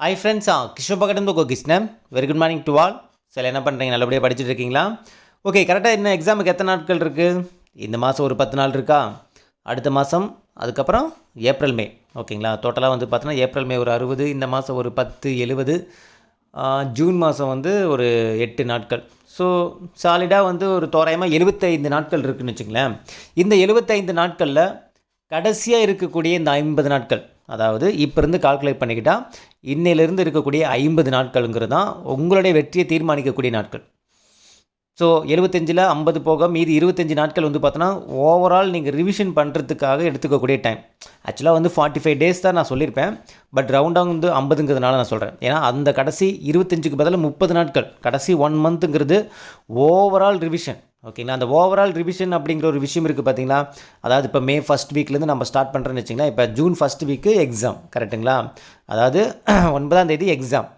High friends ஆ கிருஷ்ணபகடன் கோ Krishnan. Very good morning to all சில என்ன பண்ணுறீங்க நல்லபடியாக படிச்சுட்டு இருக்கீங்களா ஓகே கரெக்டாக இன்னும் எக்ஸாமுக்கு எத்தனை நாட்கள் இருக்குது இந்த மாதம் ஒரு பத்து நாள் இருக்கா? அடுத்த மாதம் அதுக்கப்புறம் ஏப்ரல் மே. ஓகேங்களா டோட்டலாக வந்து பார்த்தோன்னா ஏப்ரல் மே ஒரு அறுபது இந்த மாதம் ஒரு பத்து எழுபது ஜூன் மாதம் வந்து ஒரு எட்டு நாட்கள். ஸோ சாலிடாக வந்து ஒரு தோராயமாக எழுபத்தைந்து நாட்கள் இருக்குதுன்னு வச்சுங்களேன் இந்த எழுபத்தைந்து நாட்களில் கடைசியாக இருக்கக்கூடிய இந்த ஐம்பது நாட்கள் அதாவது இப்போ இருந்து கால்குலேட் பண்ணிக்கிட்டால் இன்னையிலிருந்து இருக்கக்கூடிய ஐம்பது நாட்களுங்கிறது தான் உங்களுடைய வெற்றியை தீர்மானிக்கக்கூடிய நாட்கள். ஸோ எழுபத்தஞ்சில் ஐம்பது போக மீதி இருபத்தஞ்சி நாட்கள் வந்து பார்த்தோன்னா ஓவரால் நீங்கள் ரிவிஷன் பண்ணுறதுக்காக எடுத்துக்கக்கூடிய டைம் ஆக்சுவலாக வந்து ஃபார்ட்டி ஃபைவ் டேஸ் தான் நான் சொல்லியிருப்பேன் பட் ரவுண்டாக வந்து ஐம்பதுங்கிறதுனால நான் சொல்கிறேன் ஏன்னா அந்த கடைசி இருபத்தஞ்சுக்கு பதிலாக முப்பது நாட்கள். கடைசி ஒன் மந்த்துங்கிறது ஓவரால் ரிவிஷன் ஓகேங்களா? அந்த ஓவரால் ரிவிஷன் அப்படிங்கிற ஒரு விஷயம் இருக்குது பார்த்தீங்களா அதாவது இப்போ மே ஃபஸ்ட் வீக்லேருந்து நம்ம ஸ்டார்ட் பண்ணுறேன்னு வச்சிங்கன்னா இப்போ ஜூன் ஃபஸ்ட் வீக்கு எக்ஸாம் கரெக்டுங்களா அதாவது ஒன்பதாம் தேதி எக்ஸாம்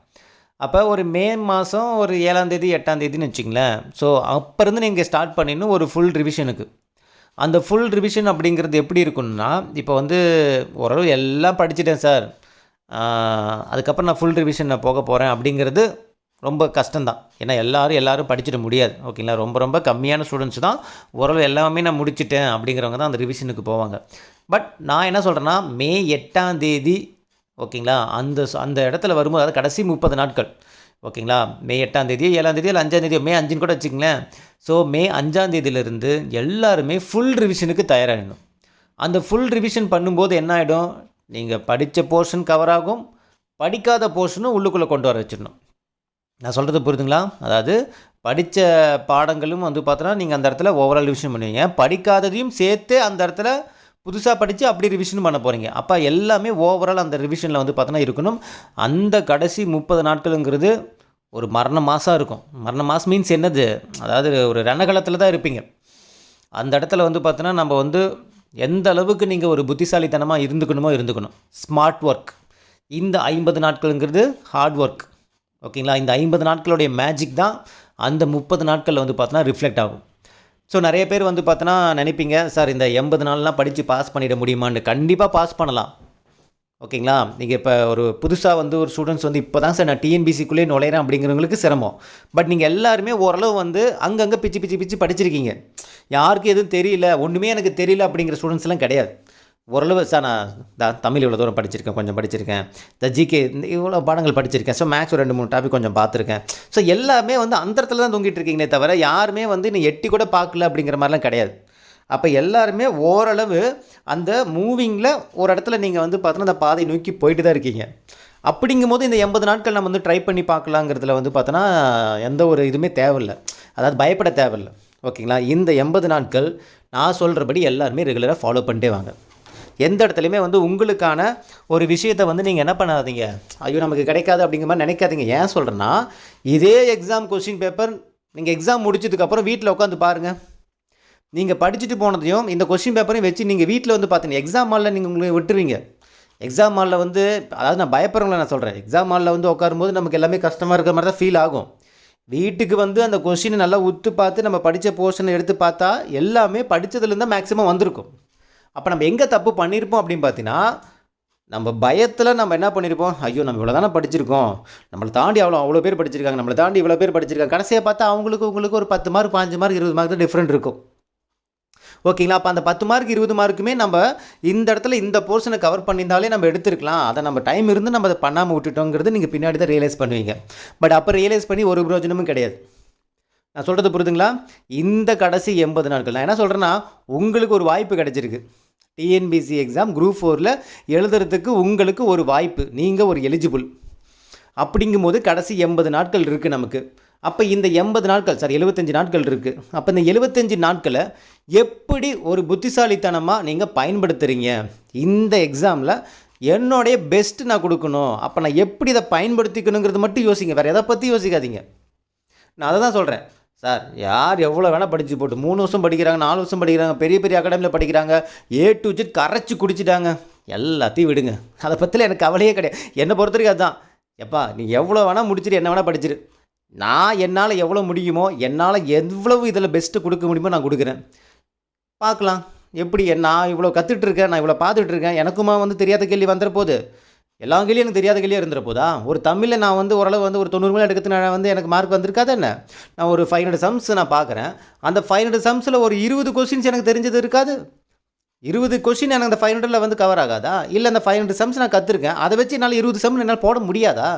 அப்போ ஒரு மே மாதம் ஒரு ஏழாம் தேதி எட்டாம் வச்சிங்களேன். ஸோ அப்போ இருந்து நீங்கள் ஸ்டார்ட் பண்ணிடணும் ஒரு ஃபுல் ரிவிஷனுக்கு அந்த ஃபுல் ரிவிஷன் அப்படிங்கிறது எப்படி இருக்குன்னா இப்போ வந்து ஓரளவு எல்லாம் படிச்சிட்டேன் சார். அதுக்கப்புறம் நான் ஃபுல் ரிவிஷன் நான் போக போகிறேன் அப்படிங்கிறது ரொம்ப கஷ்டம்தான். ஏன்னா எல்லோரும் எல்லோரும் படிச்சிட முடியாது. ஓகேங்களா ரொம்ப ரொம்ப கம்மியான ஸ்டூடெண்ட்ஸ் தான். ஓரளவு எல்லாமே நான் முடிச்சிட்டேன் அப்படிங்கிறவங்க தான் அந்த ரிவிஷனுக்கு போவாங்க. பட் நான் என்ன சொல்கிறேன்னா மே எட்டாம் தேதி ஓகேங்களா அந்த அந்த இடத்துல வரும்போது அதாவது கடைசி முப்பது நாட்கள் ஓகேங்களா மே எட்டாம் தேதி ஏழாம் தேதி இல்லை அஞ்சாம் தேதியோ மே அஞ்சுன்னு கூட வச்சுங்களேன் ஸோ மே அஞ்சாம் தேதியிலிருந்து எல்லாருமே ஃபுல் ரிவிஷனுக்கு தயாராகிடணும் அந்த ஃபுல் ரிவிஷன் பண்ணும்போது என்ன ஆகிடும் நீங்கள் படித்த போர்ஷன் கவர் ஆகும். படிக்காத போர்ஷனும் உள்ளுக்குள்ளே கொண்டு வர வச்சிடணும். நான் சொல்கிறது புரியுதுங்களா? அதாவது படித்த பாடங்களும் வந்து பார்த்தோன்னா நீங்கள் அந்த இடத்துல ஓவரால் ரிவிஷன் பண்ணுவீங்க. படிக்காததையும் சேர்த்து அந்த இடத்துல புதுசாக படித்து அப்படி ரிவிஷன் பண்ண போகிறீங்க அப்போ எல்லாமே ஓவரால் அந்த ரிவிஷனில் வந்து பார்த்தோன்னா இருக்கணும். அந்த கடைசி முப்பது நாட்களுங்கிறது ஒரு மரண மாதம் இருக்கும். மரண மாதம் மீன்ஸ் என்னது? அதாவது ஒரு ரணகலத்தில் தான் இருப்பீங்க. அந்த இடத்துல வந்து பார்த்தோன்னா நம்ம வந்து எந்த அளவுக்கு நீங்கள் ஒரு புத்திசாலித்தனமாக இருந்துக்கணுமோ இருந்துக்கணும். ஸ்மார்ட் ஒர்க் இந்த ஐம்பது நாட்களுங்கிறது ஹார்ட் ஒர்க் ஓகேங்களா? இந்த ஐம்பது நாட்களுடைய மேஜிக் தான் அந்த முப்பது நாட்களில் வந்து பார்த்தோன்னா ரிஃப்ளெக்ட் ஆகும். ஸோ நிறைய பேர் வந்து பார்த்தோன்னா நினைப்பீங்க சார் இந்த எண்பது நாள்லாம் படித்து பாஸ் பண்ணிட முடியுமான்னு. கண்டிப்பாக பாஸ் பண்ணலாம். ஓகேங்களா? நீங்கள் இப்போ ஒரு புதுசாக வந்து ஒரு ஸ்டூடெண்ட்ஸ் வந்து இப்போ தான் சார் நான் டிஎன்பிசிக்குள்ளே நுழையிறேன் அப்படிங்கிறவங்களுக்கு சிரமம். பட் நீங்கள் எல்லாருமே ஓரளவு வந்து அங்கங்கே பிச்சு பிச்சு பிச்சு படிச்சிருக்கீங்க. யாருக்கு எதுவும் தெரியல ஒன்றுமே எனக்கு தெரியல அப்படிங்கிற ஸ்டூடெண்ட்ஸ்லாம் கிடையாது. ஓரளவு சார் நான் த- தமிழ் இவ்வளோ தூரம் படிச்சிருக்கேன் கொஞ்சம் படிச்சிருக்கேன். இந்த ஜிகே இவ்வளோ பாடங்கள் படிச்சிருக்கேன். ஸோ மேக்ஸ் ஒரு ரெண்டு மூணு டாபிக் கொஞ்சம் பார்த்துருக்கேன். ஸோ எல்லாமே வந்து அந்த இடத்துல தான் தொங்கிட்டு இருக்கீங்களே தவிர யாருமே வந்து நீ எட்டி கூட பார்க்கல அப்படிங்கிற மாதிரிலாம் கிடையாது. அப்போ எல்லாருமே ஓரளவு அந்த மூவிங்கில் ஒரு இடத்துல நீங்கள் வந்து பார்த்தோன்னா அந்த பாதை நோக்கி போயிட்டு தான் இருக்கீங்க. அப்படிங்கும்போது இந்த எண்பது நாட்கள் நம்ம வந்து ட்ரை பண்ணி பார்க்கலாங்கிறதுல வந்து பார்த்தோன்னா எந்த ஒரு இதுவுமே தேவையில்லை. அதாவது பயப்பட தேவையில்லை. ஓகேங்களா? இந்த எண்பது நாட்கள் நான் சொல்கிறபடி எல்லாருமே ரெகுலராக ஃபாலோ பண்ணிட்டே வாங்க. எந்த இடத்துலையுமே வந்து உங்களுக்கான ஒரு விஷயத்தை வந்து நீங்கள் என்ன பண்ணாதீங்க? ஐயோ நமக்கு கிடைக்காது அப்படிங்கிற மாதிரி நினைக்காதீங்க. ஏன் சொல்கிறேன்னா இதே எக்ஸாம் கொஸ்டின் பேப்பர் நீங்கள் எக்ஸாம் முடிச்சதுக்கப்புறம் வீட்டில் உட்காந்து பாருங்கள் நீங்கள் படிச்சுட்டு போனதையும் இந்த கொஸ்டின் பேப்பரையும் வச்சு நீங்கள் வீட்டில் வந்து பார்த்தீங்க எக்ஸாம் ஹாலில் நீங்கள் உங்களை விட்டுருவீங்க. எக்ஸாம் ஹாலில் வந்து அதாவது நான் பயப்படுறவங்கள நான் சொல்கிறேன் எக்ஸாம் ஹாலில் வந்து உட்காரும்போது நமக்கு எல்லாமே கஷ்டமாக இருக்கிற மாதிரி தான் ஃபீல் ஆகும். வீட்டுக்கு வந்து அந்த கொஸ்டினை நல்லா உத்து பார்த்து நம்ம படித்த போர்ஷனை எடுத்து பார்த்தா எல்லாமே படித்ததுலேருந்து தான் மேக்ஸிமம் வந்திருக்கும். அப்போ நம்ம எங்கே தப்பு பண்ணியிருப்போம் அப்படின்னு பார்த்தீங்கன்னா நம்ம பயத்தில் நம்ம என்ன பண்ணியிருப்போம் ஐயோ நம்ம இவ்வளோ தானே படிச்சிருக்கோம். நம்மளை தாண்டி அவ்வளோ அவ்வளோ பேர் படிச்சிருக்காங்க. நம்மளை தாண்டி இவ்வளோ பேர் படிச்சிருக்காங்க. கடைசியாக பார்த்தா அவங்களுக்கு உங்களுக்கு ஒரு பத்து மார்க் பாஞ்சு மார்க் இருபது மார்க் தான் டிஃப்ரெண்ட் இருக்கும். ஓகேங்களா? அப்போ அந்த பத்து மார்க் இருபது மார்க்குமே நம்ம இந்த இடத்துல இந்த போர்ஷனை கவர் பண்ணியிருந்தாலே நம்ம எடுத்துருக்கலாம். அதை நம்ம டைம் இருந்து நம்ம அதை பண்ணாமல் விட்டுட்டோங்கிறது நீங்கள் பின்னாடி தான் ரியலைஸ் பண்ணுவீங்க. பட் அப்போ ரியலைஸ் பண்ணி ஒரு பிரயோஜனமும் கிடையாது. நான் சொல்கிறது புரியுதுங்களா இந்த கடைசி எண்பது நாட்கள். நான் என்ன சொல்கிறேன்னா உங்களுக்கு ஒரு வாய்ப்பு கிடைச்சிருக்கு. டிஎன்பிசி எக்ஸாம் குரூப் ஃபோரில் எழுதுறதுக்கு உங்களுக்கு ஒரு வாய்ப்பு. நீங்கள் ஒரு எலிஜிபிள் அப்படிங்கும்போது கடைசி எண்பது நாட்கள் இருக்குது நமக்கு. அப்போ இந்த எண்பது நாட்கள் சார் எழுபத்தஞ்சு நாட்கள் இருக்குது அப்போ இந்த எழுபத்தஞ்சு நாட்களை எப்படி ஒரு புத்திசாலித்தனமாக நீங்கள் பயன்படுத்துகிறீங்க இந்த எக்ஸாமில் என்னுடைய பெஸ்ட் நான் கொடுக்கணும். அப்போ நான் எப்படி இதை பயன்படுத்திக்கணுங்கிறது மட்டும் யோசிங்க. வேறு எதை பற்றி யோசிக்காதீங்க. நான் அதை தான் சொல்கிறேன் சார் யார் எவ்வளோ வேணால் படித்து போட்டு மூணு வருஷம் படிக்கிறாங்க நாலு வருஷம் படிக்கிறாங்க பெரிய பெரிய அகாடமியில் படிக்கிறாங்க ஏ டு ஜெட் கரைச்சி குடிச்சிட்டாங்க. எல்லாத்தையும் விடுங்க. அதை பற்றில எனக்கு கவலையே கிடையாது. என்னை பொறுத்த வரைக்கும் அதுதான். எப்பா நீ எவ்வளோ வேணால் முடிச்சிரு என்ன வேணால் படிச்சிரு. நான் என்னால் எவ்வளோ முடியுமோ என்னால் எவ்வளவு இதில் பெஸ்ட்டு கொடுக்க முடியுமோ நான் கொடுக்குறேன். பார்க்கலாம். எப்படி நான் இவ்வளோ கற்றுட்ருக்கேன் நான் இவ்வளோ பார்த்துட்ருக்கேன் எனக்குமா வந்து தெரியாத கேள்வி வந்துட போகுது எல்லா கேள்வியும் எனக்கு தெரியாத கேள்வியாக இருந்துற போதா? ஒரு தமிழில் நான் வந்து ஓரளவு வந்து ஒரு தொண்ணூறு மேலே எடுக்கிறது நான் வந்து எனக்கு மார்க் வந்திருக்காது என்ன? நான் ஒரு ஃபைவ் ஹண்ட்ரட் சம்ஸ் நான் பார்க்குறேன் அந்த ஃபைவ் ஹண்ட்ரட் சம்ஸில் ஒரு இருபது கொஸ்டின்ஸ் எனக்கு தெரிஞ்சது இருக்காது? இருபது கொஸ்டின் எனக்கு அந்த ஃபைவ் ஹண்ட்ரடில் வந்து கவர் ஆகாதா? இல்லை அந்த ஃபைவ் ஹண்ட்ரட் சம்ஸ் நான் கற்றுருக்கேன் அதை வச்சு என்னால் இருபது சம் என்னால் போட முடியாதா?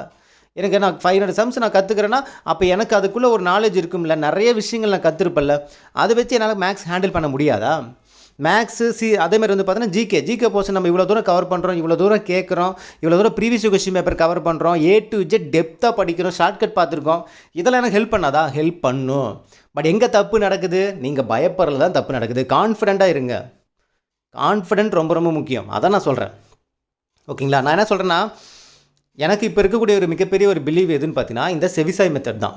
எனக்கு நான் ஃபைவ் ஹண்ட்ரட் சம்ஸ் நான் கற்றுக்கிறேன்னா அப்போ எனக்கு அதுக்குள்ளே ஒரு நாலேஜ் இருக்கும்ல. நிறைய விஷயங்கள் நான் கற்றுருப்பேன்ல அதை வச்சு என்னால் மேக்ஸ் ஹேண்டில் பண்ண முடியாதா? மேக்ஸு சி அதேமாதிரி வந்து பார்த்தீங்கன்னா ஜிகே ஜிகே போர்ஷன் நம்ம இவ்வளோ தூரம் கவர் பண்ணுறோம் இவ்வளோ தூரம் கேட்குறோம் இவ்வளோ தூரம் ப்ரீவியஸ் கொஸ்டின் பேப்பர் கவர் பண்ணுறோம் ஏ டு ஜெட் டெப்த்தாக படிக்கிறோம் ஷார்ட்கட் பார்த்துருக்கோம். இதெல்லாம் எனக்கு ஹெல்ப் பண்ணாதா? ஹெல்ப் பண்ணும். பட் எங்கே தப்பு நடக்குது? நீங்கள் பயப்படுறதுல தான் தப்பு நடக்குது. கான்ஃபிடெண்ட்டாக இருங்க. கான்ஃபிடென்ட் ரொம்ப ரொம்ப முக்கியம். அதான் நான் சொல்கிறேன் ஓகேங்களா நான் என்ன சொல்கிறேன்னா எனக்கு இப்போ இருக்கக்கூடிய ஒரு மிகப்பெரிய ஒரு பிலீவ் எதுன்னு பார்த்தீங்கன்னா இந்த செவிசாய் மெத்தட் தான்.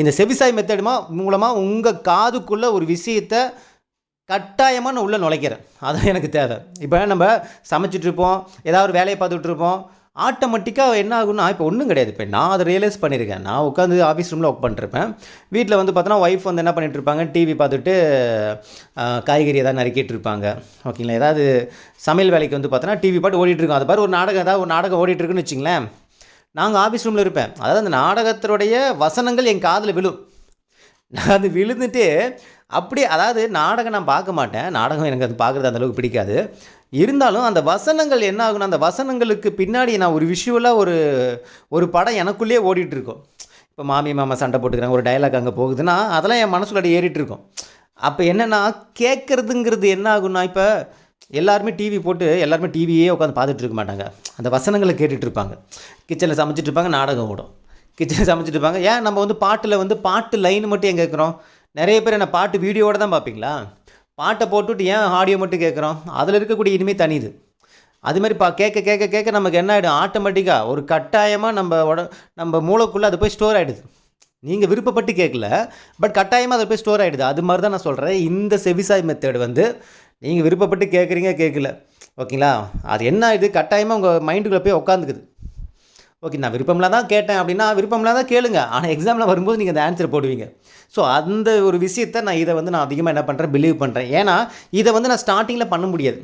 இந்த செவிசாய் மெத்தட் மூலமாக உங்கள் காதுக்குள்ளே ஒரு விஷயத்தை கட்டாயமாக நான் உள்ளே நுழைக்கிறேன். அதான் எனக்கு தேவை. இப்போ நம்ம சமைச்சிட்டு இருப்போம். ஏதாவது ஒரு வேலையை பார்த்துட்ருப்போம் ஆட்டோமேட்டிக்காக என்ன ஆகும்னா இப்போ ஒன்றும் கிடையாது. இப்போ நான் அதை ரியலைஸ் பண்ணியிருக்கேன். நான் உட்காந்து ஆஃபீஸ் ரூமில் ஒர்க் பண்ணிருப்பேன். வீட்டில் வந்து பார்த்தோன்னா ஒய்ஃப் வந்து என்ன பண்ணிகிட்ருப்பாங்க இருப்பாங்க? டிவி பார்த்துட்டு காய்கறி ஏதாவது நறுக்கிட்டு இருப்பாங்க. ஓகேங்களா ஏதாவது சமையல் வேலைக்கு வந்து பார்த்தோன்னா டிவி பாட்டு ஓடிட்டு இருக்கோம். அது பாரு ஒரு நாடகம் ஏதாவது ஒரு நாடகம் ஓடிட்டுருக்குன்னு இருக்குன்னு நாங்கள் ஆஃபீஸ் ரூமில் இருப்பேன். அதாவது அந்த நாடகத்தினுடைய வசனங்கள் என் காதில் விழும். நான் அது விழுந்துட்டு அப்படி அதாவது நாடகம் நான் பார்க்க மாட்டேன். நாடகம் எனக்கு அது பார்க்குறது அந்தளவுக்கு பிடிக்காது. இருந்தாலும் அந்த வசனங்கள் என்ன ஆகும்னா அந்த வசனங்களுக்கு பின்னாடி நான் ஒரு விஷுவலாக ஒரு ஒரு படம் எனக்குள்ளேயே ஓடிட்டுருக்கோம் இப்போ மாமி மாமா சண்டை போட்டுக்கிறாங்க ஒரு டைலாக் அங்கே போகுதுன்னா அதெல்லாம் என் மனசுல ஏறிட்டு இருக்கும். அப்போ என்னென்னா கேட்குறதுங்கிறது என்ன ஆகுனா இப்போ எல்லாருமே டிவி போட்டு எல்லாருமே டிவியே உட்காந்து பார்த்துட்டு இருக்க மாட்டாங்க. அந்த வசனங்களை கேட்டுட்டு இருப்பாங்க. கிச்சனில் சமைச்சிட்டு இருப்பாங்க நாடகம் ஓடும். கிச்சனில் சமைச்சிட்டு இருப்பாங்க. ஏன் நம்ம வந்து பாட்டில் வந்து பாட்டு லைன் மட்டும் எங்கே கேட்குறோம்? நிறைய பேர் என்ன பாட்டு வீடியோவோட தான் பார்ப்பீங்களா? பாட்டை போட்டுவிட்டு ஏன் ஆடியோ மட்டும் கேட்குறோம்? அதில் இருக்கக்கூடிய இனிமே தனிது. அது மாதிரி பா கேட்க கேட்க கேட்க நமக்கு என்ன ஆகிடும் ஆட்டோமேட்டிக்காக ஒரு கட்டாயமாக நம்ம உட நம்ம மூளைக்குள்ளே அது போய் ஸ்டோர் ஆகிடுது நீங்கள் விருப்பப்பட்டு கேட்கல பட் கட்டாயமாக அதை போய் ஸ்டோர் ஆகிடுது அது மாதிரி தான் நான் சொல்கிறேன் இந்த செவிசாய் மெத்தேடு வந்து நீங்கள் விருப்பப்பட்டு கேட்குறீங்க கேட்கல. ஓகேங்களா? அது என்ன ஆகிடுது கட்டாயமாக உங்கள் மைண்டுக்குள்ளே போய் உட்காந்துக்குது ஓகே நான் விருப்பம்லாம் தான் கேட்டேன் அப்படின்னா விருப்பம்லாம் தான் கேளுங்க. ஆனால் எக்ஸாமில் வரும்போது நீங்கள் அந்த ஆன்சர் போடுவீங்க. ஸோ அந்த ஒரு விஷயத்தை நான் இதை வந்து நான் அதிகமாக என்ன பண்ணுறேன் பிலீவ் பண்ணுறேன் ஏன்னா இதை வந்து நான் ஸ்டார்டிங்கில் பண்ண முடியாது.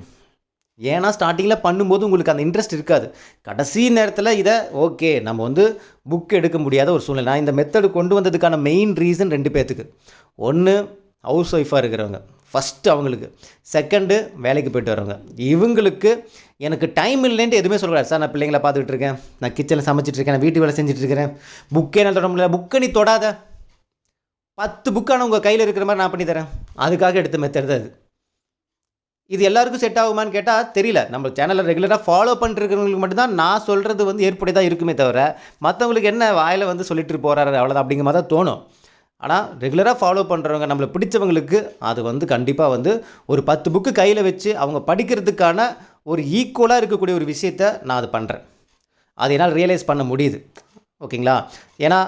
ஏன்னா ஸ்டார்டிங்கில் பண்ணும்போது உங்களுக்கு அந்த இன்ட்ரெஸ்ட் இருக்காது. கடைசி நேரத்தில் இதை ஓகே நம்ம வந்து புக் எடுக்க முடியாத ஒரு சூழ்நிலை. நான் இந்த மெத்தடு கொண்டு வந்ததுக்கான மெயின் ரீசன் ரெண்டு பேர்த்துக்கு ஒன்று ஹவுஸ் ஒய்ஃபாக இருக்கிறவங்க. ஃபஸ்ட்டு அவங்களுக்கு. செகண்டு வேலைக்கு போயிட்டு வரவங்க இவங்களுக்கு எனக்கு டைம் இல்லைன்ட்டு எதுவுமே சொல்லக்கூடாது சார் நான் பிள்ளைங்களை பார்த்துக்கிட்டு இருக்கேன். நான் கிச்சனில் சமைச்சிட்டு இருக்கேன். நான் வீட்டு வேலை செஞ்சுட்டு இருக்கிறேன். புக்கே நான் தொட முடியல. புக்கை நீ தொடாத. பத்து புக்கான உங்கள் கையில் இருக்கிற மாதிரி நான் பண்ணி தரேன். அதுக்காக எடுத்து மெத்தட் அது இது. எல்லாருக்கும் செட் ஆகுமான்னு கேட்டால் தெரியல. நம்ம சேனலில் ரெகுலராக ஃபாலோ பண்ணிருக்கிறவங்களுக்கு மட்டும்தான் நான் சொல்கிறது வந்து ஏற்புடையதாக இருக்குமே தவிர மற்றவங்களுக்கு என்ன வாயில் வந்து சொல்லிட்டு போகிறாரு அவ்வளோதான் அப்படிங்கிற மாதிரி தான் தோணும். ஆனால் ரெகுலராக ஃபாலோ பண்ணுறவங்க நம்மளை பிடிச்சவங்களுக்கு அது வந்து கண்டிப்பாக வந்து ஒரு பத்து புக்கு கையில் வச்சு அவங்க படிக்கிறதுக்கான ஒரு ஈக்குவலாக இருக்கக்கூடிய ஒரு விஷயத்த நான் அது பண்ணுறேன் அது என்னால் ரியலைஸ் பண்ண முடியுது. ஓகேங்களா? ஏன்னா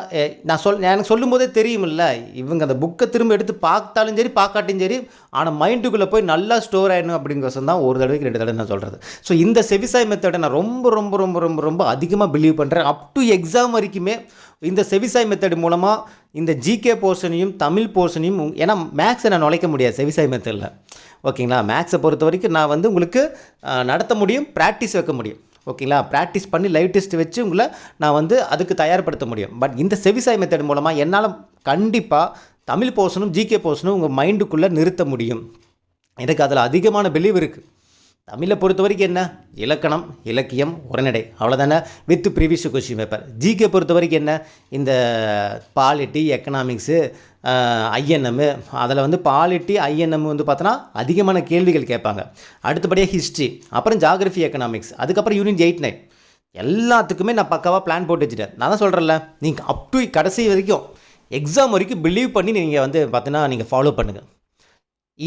நான் சொல் எனக்கு சொல்லும்போதே தெரியுமில்ல. இவங்க அந்த புக்கை திரும்ப எடுத்து பார்த்தாலும் சரி பார்க்காட்டியும் சரி ஆனால் மைண்டுக்குள்ளே போய் நல்லா ஸ்டோர் ஆகிடணும் அப்படிங்கிறத தான் ஒரு தடவைக்கு ரெண்டு தடவை நான் சொல்கிறது ஸோ இந்த செவிசாய் மெத்தடை நான் ரொம்ப ரொம்ப ரொம்ப ரொம்ப ரொம்ப அதிகமாக பிலீவ் பண்ணுறேன் அப் டு எக்ஸாம் வரைக்குமே இந்த செவிசாய் மெத்தட் மூலமாக இந்த ஜிகே போர்ஷனையும் தமிழ் போர்ஷனையும் ஏன்னா மேக்ஸை நான் நுழைக்க முடியாது செவிசாய் மெத்தடில் ஓகேங்களா? மேக்ஸை பொறுத்த வரைக்கும் நான் வந்து உங்களுக்கு நடத்த முடியும் ப்ராக்டிஸ் வைக்க முடியும். ஓகேங்களா? ப்ராக்டிஸ் பண்ணி லைவ் டெஸ்ட் வச்சு உங்களை நான் வந்து அதுக்கு தயார்படுத்த முடியும். பட் இந்த செவிசாய் மெத்தட் மூலமாக என்னால் கண்டிப்பாக தமிழ் போர்ஷனும் ஜிகே போர்ஷனும் உங்கள் மைண்டுக்குள்ளே நிறுத்த முடியும். எனக்கு அதில் அதிகமான பிலீவ் இருக்குது தமிழை பொறுத்த வரைக்கும் என்ன? இலக்கணம் இலக்கியம் உரைநடை. அவ்வளோதானே with previous question paper GK பொறுத்த வரைக்கும் என்ன? இந்த பாலிட்டி எக்கனாமிக்ஸு ஐஎன்எம்மு அதில் வந்து பாலிட்டி ஐஎன்எம் வந்து பார்த்தோன்னா அதிகமான கேள்விகள் கேட்பாங்க. அடுத்தபடியாக ஹிஸ்ட்ரி அப்புறம் ஜாகிரஃபி எக்கனாமிக்ஸ் அதுக்கப்புறம் யூனிட் எயிட் நைன் எல்லாத்துக்குமே நான் பக்காவாக பிளான் போட்டு வச்சுட்டேன். நான் தான் சொல்கிறேன்ல நீங்கள் அப் டு கடைசி வரைக்கும் எக்ஸாம் வரைக்கும் பிலீவ் பண்ணி நீங்கள் வந்து பார்த்தீங்கன்னா நீங்கள் ஃபாலோ பண்ணுங்கள்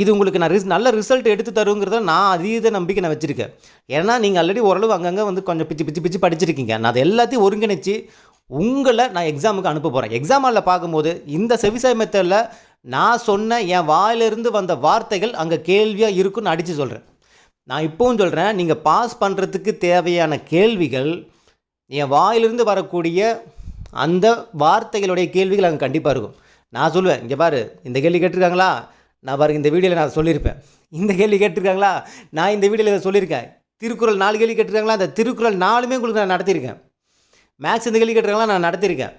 இது உங்களுக்கு நான் ரிஸ் நல்ல ரிசல்ட் எடுத்து தருங்கிறத நான் அதீத நம்பிக்கை நான் வச்சுருக்கேன். ஏன்னா நீங்கள் ஆல்ரெடி ஓரளவு அங்கங்கே வந்து கொஞ்சம் பிச்சு பிச்சு பிச்சு படிச்சிருக்கீங்க. நான் அதை எல்லாத்தையும் ஒருங்கிணைச்சு உங்களை நான் எக்ஸாமுக்கு அனுப்ப போகிறேன் எக்ஸாம் ஹாலில் பார்க்கும்போது இந்த செவிசாய் மெத்தடில் நான் சொன்ன என் வாயிலிருந்து வந்த வார்த்தைகள் அங்கே கேள்வியாக இருக்குன்னு அடித்து சொல்கிறேன் நான் இப்போவும் சொல்கிறேன் நீங்கள் பாஸ் பண்ணுறதுக்கு தேவையான கேள்விகள் என் வாயிலிருந்து வரக்கூடிய அந்த வார்த்தைகளுடைய கேள்விகள் அங்கே கண்டிப்பாக இருக்கும். நான் சொல்லுவேன் இங்கே பாரு இந்த கேள்வி கேட்டிருக்காங்களா? நான் பாருங்க இந்த வீடியோவில் நான் சொல்லியிருப்பேன். இந்த கேள்வி கேட்டிருக்காங்களா? நான் இந்த வீடியோவில் இதை சொல்லியிருக்கேன். திருக்குறள் நாலு கேள்வி கேட்டிருக்காங்களா? அந்த திருக்குறள் நாலுமே உங்களுக்கு நான் நடத்தியிருக்கேன். மேக்ஸ் இந்த கேள்வி கேட்டிருக்காங்களா? நான் நடத்தியிருக்கேன்.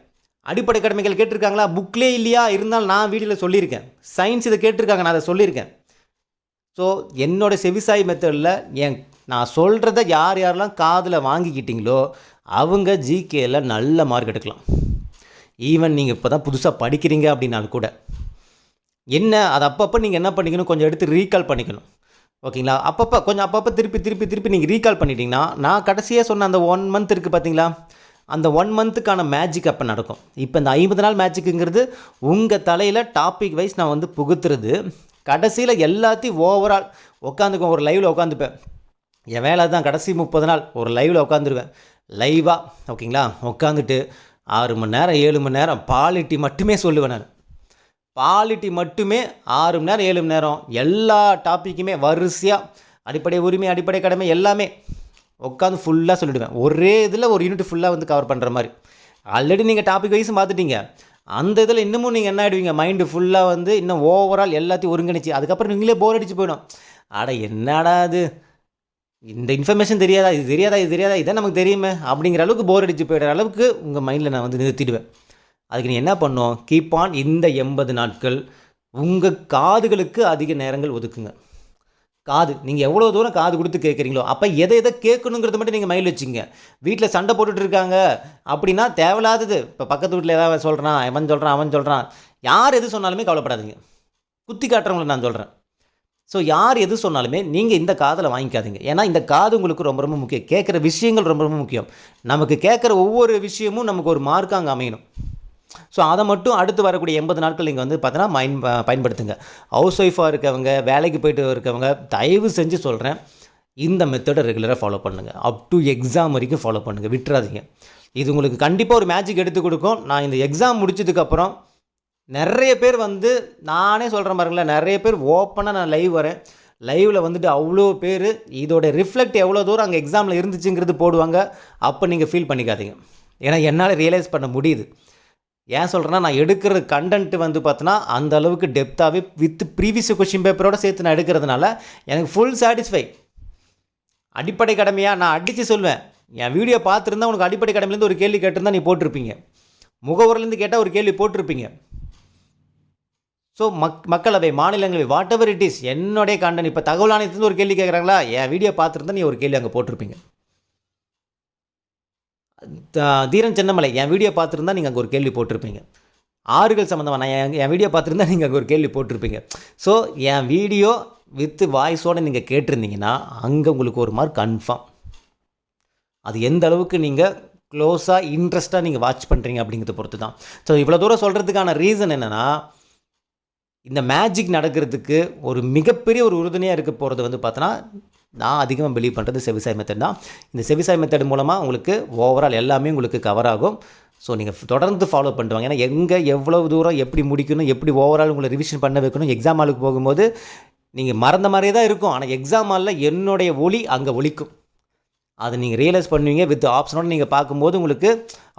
அடிப்படை கடமைகள் கேட்டிருக்காங்களா? புக்லே இல்லையா? இருந்தாலும் நான் வீடியோவில் சொல்லியிருக்கேன். சயின்ஸ் இதை கேட்டிருக்காங்க நான் அதை சொல்லியிருக்கேன். ஸோ என்னோட செவிசாய் மெத்தடில் என் நான் சொல்கிறத யார் யாரெல்லாம் காதில் வாங்கிக்கிட்டீங்களோ அவங்க ஜிகேயில் நல்ல மார்க் எடுக்கலாம். ஈவன் நீங்கள் இப்போ தான் புதுசாக படிக்கிறீங்க அப்படின்னாலும் கூட. என்ன அது அப்பப்போ நீங்கள் என்ன பண்ணிக்கணும் கொஞ்சம் எடுத்து ரீகால் பண்ணிக்கணும். ஓகேங்களா? அப்பப்போ கொஞ்சம் அப்பப்போ திருப்பி திருப்பி திருப்பி நீங்கள் ரீகால் பண்ணிட்டீங்கன்னா நான் கடைசியாக சொன்ன அந்த ஒன் மந்த் இருக்குது பார்த்தீங்களா அந்த ஒன் மந்த்துக்கான மேஜிக் அப்போ நடக்கும். இப்போ இந்த ஐம்பது நாள் மேஜிக்குங்கிறது உங்கள் தலையில் டாபிக் வைஸ் நான் வந்து புகுத்துறது கடைசியில் எல்லாத்தையும் ஓவரால் உட்காந்துக்குவேன் ஒரு லைவில் உட்காந்துப்பேன் என் வேலை தான் கடைசி முப்பது நாள் ஒரு லைவில் உட்காந்துருவேன் லைவாக ஓகேங்களா? உட்காந்துட்டு ஆறு மணி நேரம் ஏழு மணி நேரம் பாலிட்டி மட்டுமே சொல்லுவேன் நான். பாலிட்டி மட்டுமே ஆறு மணி நேரம் ஏழு மணி நேரம். எல்லா டாப்பிக்குமே வரிசையாக அடிப்படை உரிமை அடிப்படை கடமை எல்லாமே உட்காந்து ஃபுல்லாக சொல்லிவிடுவேன் ஒரே இதில் ஒரு யூனிட் ஃபுல்லாக வந்து கவர் பண்ணுற மாதிரி. ஆல்ரெடி நீங்கள் டாபிக் வைஸ் பார்த்துட்டீங்க அந்த இதில் இன்னமும் நீங்கள் என்ன ஆகிடுவீங்க மைண்டு ஃபுல்லாக வந்து இன்னும் ஓவரால் எல்லாத்தையும் ஒருங்கிணைச்சி அதுக்கப்புறம் நீங்களே போர் அடிச்சு போயிடும். அட என்னடா இது? இந்த இன்ஃபர்மேஷன் தெரியாதா? இது தெரியாதா? இது தெரியாதா? இதான் நமக்கு தெரியுமே? அப்படிங்கிற அளவுக்கு போர் அடிச்சு போயிடுற அளவுக்கு உங்கள் மைண்டில் நான் வந்து நிறுத்திடுவேன். அதுக்கு நீ என்ன பண்ணும்? கீப் ஆன் இந்த எண்பது நாட்கள் உங்கள் காதுகளுக்கு அதிக நேரங்கள் ஒதுக்குங்க. காது நீங்கள் எவ்வளோ தூரம் காது கொடுத்து கேட்குறீங்களோ அப்போ எதை எதை கேட்கணுங்கிறத மட்டும் நீங்கள் மயில் வச்சுங்க. வீட்டில் சண்டை போட்டுட்டு இருக்காங்க அப்படின்னா தேவையில்லாதது. இப்போ பக்கத்து வீட்டில் ஏதாவது சொல்கிறான் அவன் சொல்கிறான் அவன் சொல்கிறான் யார் எது சொன்னாலுமே கவலைப்படாதீங்க. குத்தி காட்டுறவங்களை நான் சொல்கிறேன் ஸோ யார் எது சொன்னாலுமே நீங்கள் இந்த காதில் வாங்கிக்காதீங்க. ஏன்னா இந்த காது உங்களுக்கு ரொம்ப ரொம்ப முக்கியம். கேட்குற விஷயங்கள் ரொம்ப ரொம்ப முக்கியம். நமக்கு கேட்குற ஒவ்வொரு விஷயமும் நமக்கு ஒரு மார்க்காக அங்கே அமையணும். ஸோ அதை மட்டும் அடுத்து வரக்கூடிய எண்பது நாட்கள் நீங்கள் வந்து பார்த்தீங்கன்னா மைன் பயன்படுத்துங்க. ஹவுஸ் ஒய்ஃபாக இருக்கவங்க வேலைக்கு போயிட்டு இருக்கவங்க தயவு செஞ்சு சொல்கிறேன் இந்த மெத்தடை ரெகுலராக ஃபாலோ பண்ணுங்கள் அப் டு எக்ஸாம் வரைக்கும் ஃபாலோ பண்ணுங்கள் விட்டுறாதீங்க. இது உங்களுக்கு கண்டிப்பாக ஒரு மேஜிக் எடுத்து கொடுக்கும். நான் இந்த எக்ஸாம் முடிச்சதுக்கப்புறம் நிறைய பேர் வந்து நானே சொல்கிற பாருங்களேன் நிறைய பேர் ஓப்பனாக நான் லைவ் வரேன். லைவில் வந்துட்டு அவ்வளோ பேர் இதோட ரிஃப்ளெக்ட் எவ்வளோ தூரம் அங்கே எக்ஸாமில் இருந்துச்சுங்கிறது போடுவாங்க. அப்போ நீங்கள் ஃபீல் பண்ணிக்காதீங்க. ஏன்னா என்னால் ரியலைஸ் பண்ண முடியுது. ஏன் சொல்கிறேன்னா நான் எடுக்கிற கண்டென்ட் வந்து பார்த்தோன்னா அந்த அளவுக்கு டெப்த்தாகவே வித் ப்ரீவியஸ் கொஷின் பேப்பரோட சேர்த்து நான் எடுக்கிறதுனால எனக்கு ஃபுல் சாட்டிஸ்ஃபை அடிப்படை கடமையாக நான் அடித்து சொல்வேன். என் வீடியோ பார்த்துருந்தா உனக்கு அடிப்படை கடமையிலேருந்து ஒரு கேள்வி கேட்டிருந்தா நீ போட்டிருப்பீங்க. முகவரிலேருந்து கேட்டால் ஒரு கேள்வி போட்டிருப்பீங்க. ஸோ மக் மக்களவை மாநிலங்களவை வாட் எவர் இட் இஸ் என்னுடைய கண்டன் இப்போ தகவல் ஆணையத்துலேருந்து ஒரு கேள்வி கேட்குறாங்களா? என் வீடியோ பார்த்துருந்தா நீ ஒரு கேள்வி அங்கே போட்டிருப்பீங்க. தீரன் சின்னமலை என் வீடியோ பார்த்துருந்தா நீங்கள் அங்கே ஒரு கேள்வி போட்டிருப்பீங்க. ஆறுகள் சம்மந்தமாக நான் என் என் வீடியோ பார்த்துருந்தா நீங்கள் அங்கே ஒரு கேள்வி போட்டிருப்பீங்க. ஸோ என் வீடியோ வித்து வாய்ஸோடு நீங்கள் கேட்டிருந்தீங்கன்னா அங்கே உங்களுக்கு ஒரு மார்க் கன்ஃபார்ம் அது எந்த அளவுக்கு நீங்கள் க்ளோஸாக இன்ட்ரெஸ்ட்டாக நீங்கள் வாட்ச் பண்ணுறீங்க அப்படிங்கிறத பொறுத்து தான் ஸோ இவ்வளோ தூரம் சொல்கிறதுக்கான ரீசன் என்னென்னா இந்த மேஜிக் நடக்கிறதுக்கு ஒரு மிகப்பெரிய ஒரு உறுதுணையாக இருக்க போகிறது வந்து பார்த்தோன்னா நான் அதிகமாக பிலீவ் பண்ணுறது செவிசாய் மெத்தட் தான். இந்த செவிசாய் மெத்தட் மூலமாக உங்களுக்கு ஓவரால் எல்லாமே உங்களுக்கு கவர் ஆகும். ஸோ நீங்கள் தொடர்ந்து ஃபாலோ பண்ணிட்டு வாங்க ஏன்னா எங்கே எவ்வளவு தூரம் எப்படி முடிக்கணும் எப்படி ஓவரால் உங்களை ரிவிஷன் பண்ண வைக்கணும் எக்ஸாம் ஆளுக்கு போகும்போது நீங்கள் மறந்த மாதிரியே தான் இருக்கும். ஆனால் எக்ஸாம் ஹாலில் என்னுடைய ஒளி அங்கே ஒழிக்கும் அதை நீங்கள் ரியலைஸ் பண்ணுவீங்க. வித் ஆப்ஷனோட நீங்கள் பார்க்கும்போது உங்களுக்கு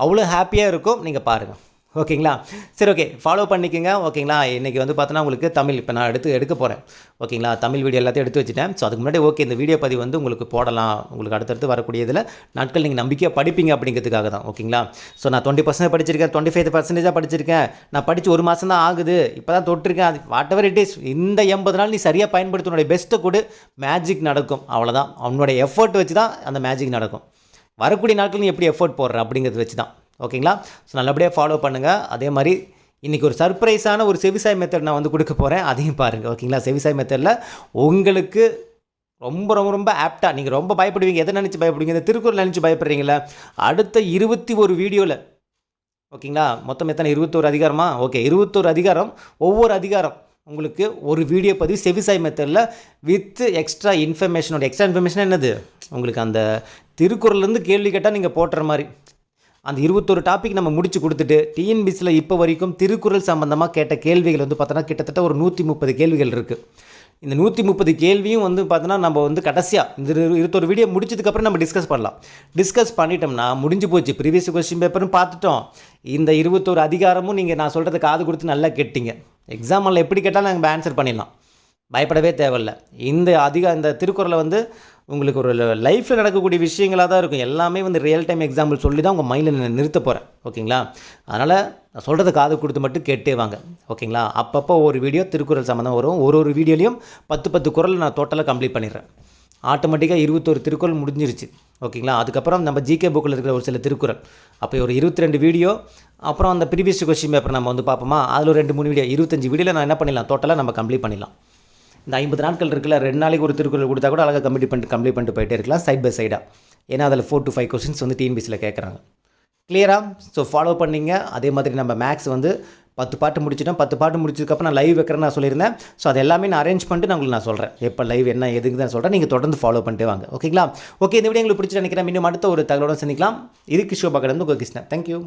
அவ்வளோ ஹாப்பியாக இருக்கும். நீங்கள் பாருங்கள் ஓகேங்களா? சரி ஓகே. ஃபாலோ பண்ணிக்கோங்க. ஓகேங்களா? இன்றைக்கி வந்து பார்த்தோன்னா உங்களுக்கு தமிழ் இப்போ நான் எடுத்து எடுக்க போகிறேன் ஓகேங்களா? தமிழ் வீடியோ எல்லாத்தையும் எடுத்து வச்சுட்டேன். ஸோ அதுக்கு முன்னாடி ஓகே இந்த வீடியோ பதிவு வந்து உங்களுக்கு போடலாம். உங்களுக்கு அடுத்தடுத்து வரக்கூடியதில் நாட்கள் நீங்கள் நம்பிக்கையாக படிப்பீங்க அப்படிங்கிறதுக்காக தான். ஓகேங்களா? ஸோ நான் டுவெண்ட்டி பர்சன்ட் படிச்சிருக்கேன். டுவெண்ட்டி ஃபைவ் பர்சன்டேஜாக படிச்சிருக்கேன். நான் படித்து ஒரு மாதம் தான் ஆகுது. இப்போ தான் தொட்டிருக்கேன். அது வாட் எவர் இட் இஸ் இந்த எண்பது நாள் நீ சரியாக பயன்படுத்த. உன்னுடைய பெஸ்ட்டை கொடு. மேஜிக் நடக்கும். அவ்வளோதான் அவனுடைய எஃபர்ட் வச்சு தான் அந்த மேஜிக் நடக்கும். வரக்கூடிய நாட்கள் நீ எப்படி எஃபோர்ட் போடுற அப்படிங்கிறத வச்சு தான் ஓகேங்களா? ஸோ நல்லபடியாக ஃபாலோ பண்ணுங்கள் அதே மாதிரி இன்றைக்கி ஒரு சர்ப்ரைஸான ஒரு செவிசாய் மெத்தட் நான் வந்து கொடுக்க போகிறேன் அதையும் பாருங்கள் ஓகேங்களா? செவிசாய் மெத்தடில் உங்களுக்கு ரொம்ப ரொம்ப ரொம்ப ஆப்டாக நீங்கள் ரொம்ப பயப்படுவீங்க. எதை நினச்சி பயப்படுவீங்க? இந்த திருக்குறள் நினச்சி பயப்படுறீங்களா அடுத்த இருபத்தி ஒரு வீடியோவில் ஓகேங்களா? மொத்தம் எத்தனை? இருபத்தோரு அதிகாரமா? ஓகே. இருபத்தோரு அதிகாரம். ஒவ்வொரு அதிகாரம் உங்களுக்கு ஒரு வீடியோ பதிவு செவிசாய் மெத்தடில் வித் எக்ஸ்ட்ரா இன்ஃபர்மேஷனோட எக்ஸ்ட்ரா இன்ஃபர்மேஷன் என்னது? உங்களுக்கு அந்த திருக்குறள்லேருந்து கேள்வி கேட்டால் நீங்கள் போட்டுற மாதிரி. அந்த இருபத்தொரு டாபிக் நம்ம முடிச்சு கொடுத்துட்டு டிஎன்பிசியில் இப்போ வரைக்கும் திருக்குறள் சம்மந்தமாக கேட்ட கேள்விகள் வந்து பார்த்தோன்னா கிட்டத்தட்ட ஒரு நூற்றி முப்பது கேள்விகள் இருக்குது இந்த நூற்றி முப்பது கேள்வியும் வந்து பார்த்தோன்னா நம்ம வந்து கடைசியாக இந்த இருபத்தொரு வீடியோ முடிச்சதுக்கப்புறம் நம்ம டிஸ்கஸ் பண்ணலாம். டிஸ்கஸ் பண்ணிட்டோம்னா முடிஞ்சு போச்சு. ப்ரீவியஸ் கொஸ்டின் பேப்பரும் பார்த்துட்டோம் இந்த இருபத்தொரு அதிகாரமும் நீங்கள் நான் சொல்கிறத காது கொடுத்து நல்லா கேட்டீங்க. எக்ஸாமில் எப்படி கேட்டாலும் நாங்கள் ஆன்சர் பண்ணிடலாம். பயப்படவே தேவையில்ல. இந்த அதிக இந்த திருக்குறளை வந்து உங்களுக்கு ஒரு லைஃப்பில் நடக்கக்கூடிய விஷயங்களாக தான் இருக்கும். எல்லாமே வந்து ரியல் டைம் எக்ஸாம்பிள் சொல்லி தான் உங்கள் மைண்டில் நிறுத்த போகிறேன் ஓகேங்களா? அதனால் நான் சொல்கிறத காது கொடுத்து மட்டும் கேட்டே வாங்க. ஓகேங்களா? அப்பப்போ ஒரு வீடியோ திருக்குறள் சம்மந்தம் வரும். ஒரு ஒரு வீடியோலையும் பத்து பத்து குறள் நான் டோட்டலாக கம்ப்ளீட் பண்ணிடுறேன். ஆட்டோமேட்டிக்காக இருபத்தொரு திருக்குறள் முடிஞ்சிருச்சு. ஓகேங்களா? அதுக்கப்புறம் நம்ம ஜிகே புக்கில் இருக்கிற ஒரு சில திருக்குறள். அப்போ ஒரு இருபத்தி ரெண்டு வீடியோ அப்புறம் அந்த ப்ரீவியஸ் கொஸ்டின் பேப்பர் நம்ம வந்து பார்ப்போமா? அதில் ஒரு ரெண்டு மூணு வீடியோ இருபத்தஞ்சி வீடியோவில் நான் என்ன பண்ணிடலாம்? டோட்டலாக நம்ம கம்ப்ளீட் பண்ணிடலாம். இந்த ஐம்பது நாட்கள் இருக்குல்ல ரெண்டு நாளைக்கு ஒரு திருக்குறள் கொடுத்தா கூட அழகாக கம்ப்ளீட் பண்ணிட்டு கம்ப்ளீட் பண்ணிட்டு போயிட்டே இருக்கலாம் சைட் பை சைடாக ஏன்னா அதில் ஃபோர் டு ஃபைவ் கொஸ்டின்ஸ் வந்து டிஎன்பிசியில் கேட்குறாங்க கிளியராக ஸோ ஃபாலோ பண்ணீங்க. அதே மாதிரி நம்ம மேக்ஸ் வந்து பத்து பாட்டு முடிச்சிட்டோம். பத்து பாட்டு முடிச்சதுக்கப்புறம் நான் லைவ் வைக்கிறேன்னு நான் சொல்லியிருந்தேன். ஸோ அது எல்லாமே நான் அரேஞ்ச் பண்ணிட்டு நான் உங்களுக்கு நான் சொல்கிறேன் எப்போ லைவ் என்ன எதுக்கு தான் சொல்கிறேன் நீங்கள் தொடர்ந்து ஃபாலோ பண்ணிட்டு வாங்க. ஓகேங்களா ஓகே இந்த வீடியோ உங்களுக்கு பிடிச்சி நினைக்கிறேன். இன்னும் அடுத்த ஒரு தகவலோட சந்திக்கலாம். இதுக்கு ஷோபா கடந்து உங்கள் கிருஷ்ணன். தேங்க்யூ